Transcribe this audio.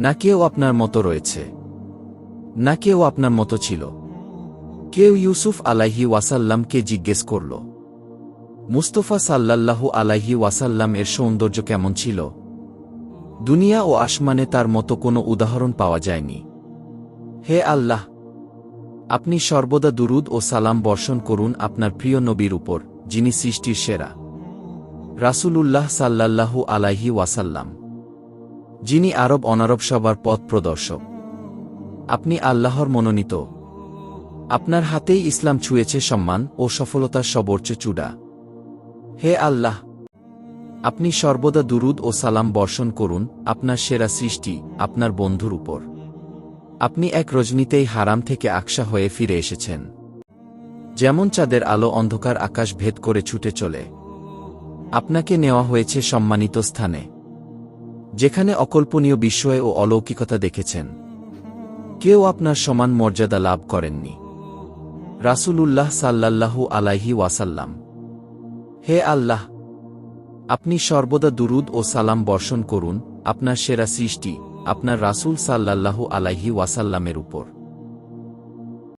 না কেউ আপনার মতো রয়েছে। না কেউ আপনার মতো ছিল। কেউ ইউসুফ আলাইহি ওয়াসাল্লামকে জিজ্ঞেস করল, মুস্তফা সাল্লাল্লাহু আলাইহি ওয়াসাল্লাম এর সৌন্দর্য কেমন ছিল? দুনিয়া ও আসমানে তার মতো কোনো উদাহরণ পাওয়া যায়নি। হে আল্লাহ, আপনি সর্বদা দুরুদ ও সালাম বর্ষণ করুন আপনার প্রিয় নবীর উপর, যিনি সৃষ্টির সেরা। রাসূলুল্লাহ সাল্লাল্লাহু আলাইহি ওয়াসাল্লাম। যিনি আরব অনারব সবার পথ প্রদর্শক। আপনি আল্লাহর মনোনীত। আপনার হাতেই ইসলাম ছুঁয়েছে সম্মান ও সফলতার সর্বোচ্চ চূড়া। হে আল্লাহ! আপনি সর্বদা দুরুদ ও সালাম বর্ষণ করুন, আপনার সেরা সৃষ্টি, আপনার বন্ধুর উপর। আপনি এক রজনীতেই হারাম থেকে আকশা হয়ে ফিরে এসেছেন। যেমন চাঁদের আলো অন্ধকার আকাশ ভেদ করে ছুটে চলে। আপনাকে নেওয়া হয়েছে সম্মানিত স্থানে। যেখানে অকল্পনীয় বিস্ময় ও অলৌকিকতা দেখেছেন। কেউ আপনার সমান মর্যাদা লাভ করেননি। রাসূলুল্লাহ সাল্লাল্লাহু আলাইহি ওয়াসাল্লাম। হে আল্লাহ, আপনি সর্বদা দুরুদ ও সালাম বর্ষণ করুন আপনার সেরা সৃষ্টি, আপনার রাসুল সাল্লাল্লাহু আলাইহি ওয়াসাল্লামের উপর।